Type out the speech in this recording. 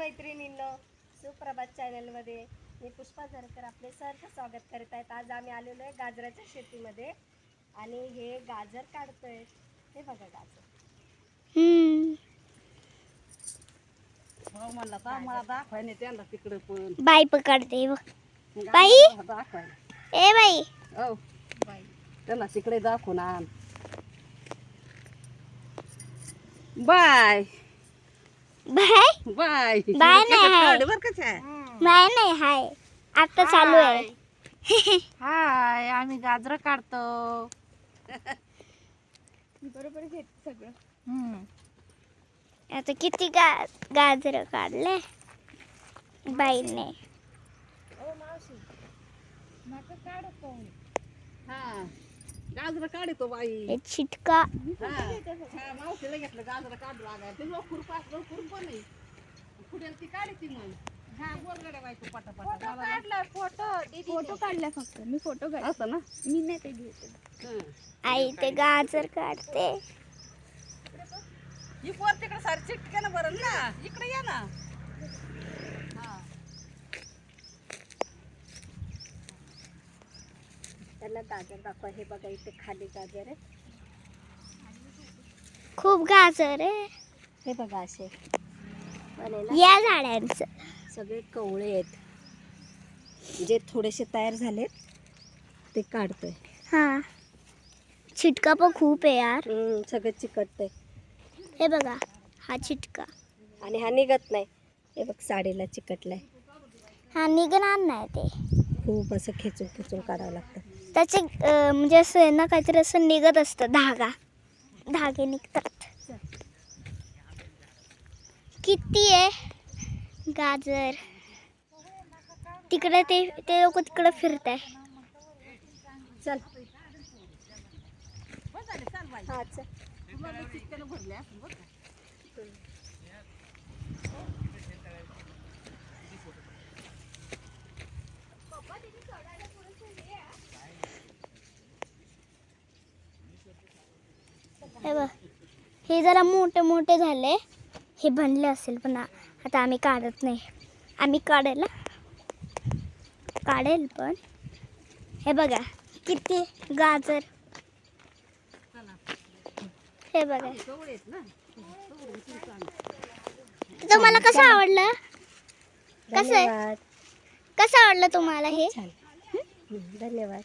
मैत्रिणींनो सुप्रभात चॅनलमध्ये मी पुष्पा झरकर आपले सहर्ष स्वागत करीत आहेत. आज आम्ही आलेलो आहे गाजराच्या शेतीमध्ये आणि हे गाजर काढतोय. हे बघा गाजर. हम्म हो म्हणला तर मला दाखवाय नाही त्यांना तिकडे पण. बाई पकडते बघ. बाई? ए बाई. हो. बाई त्यांना तिकडे दाखवून आण. बाय. बाय. बाय. बाय नाही. आहे. बर कशा आहे बाय नाही हाय. आता चालू आहे. हाय. आम्ही गाजर काढतो. बरोबर घेत सगळं. आता किती गा गाजर काढले? बाईने. मावशी. नका हा. गाजर काढतो बाई. छिटका. हा मावशीला घेतलं गाजर काढू लागाय ते खुरपा असलं खुरप नाही पुढे ती काढते मग. हा बोलगड्या बाई तू पटापट काढला फोटो फोटो काढला फक्त. मी फोटो काढ असं ना? मी नाही ते घेते. हं. आई ते गाजर काढते. ही पोर तिकडे सारी चिटके ना बरं ना. इकडे या ना. त्यांना गाजर दाखवा. हे बघा इथे खाली गाजर आहे. खूप गाजर आहे. हे बघा असे. या झाडांचं. सगळे कवळे आहेत. जे थोडेसे तयार झालेत ते काढतोय. हा. छिटका पण खूप आहे यार. सगळं चिकटतंय. हे बघा हा छिटका आणि हा निघत नाही. हे बघ साडीला चिकटलाय. हा निघणार नाही ते. खूप असं खेचून खेचून काढावं लागतं. त्याचे म्हणजे असं आहे ना काहीतरी असं निघत असतं धागा. धागे निघतात. किती आहे? गाजर. तिकडे ते ते लोक तिकडे फिरत आहे चल. हा चल तुला लई चिटक्यानं भरले असं बरं का? हे बघ. हे जरा मोठे मोठे झाले. हे बनले असेल पण आता आम्ही काढत नाही. आम्ही काढायला काढेल पण. हे बघा किती गाजर. हे बघा. तुम्हाला कसं आवडलं? कसं कसं आवडलं तुम्हाला हे? धन्यवाद.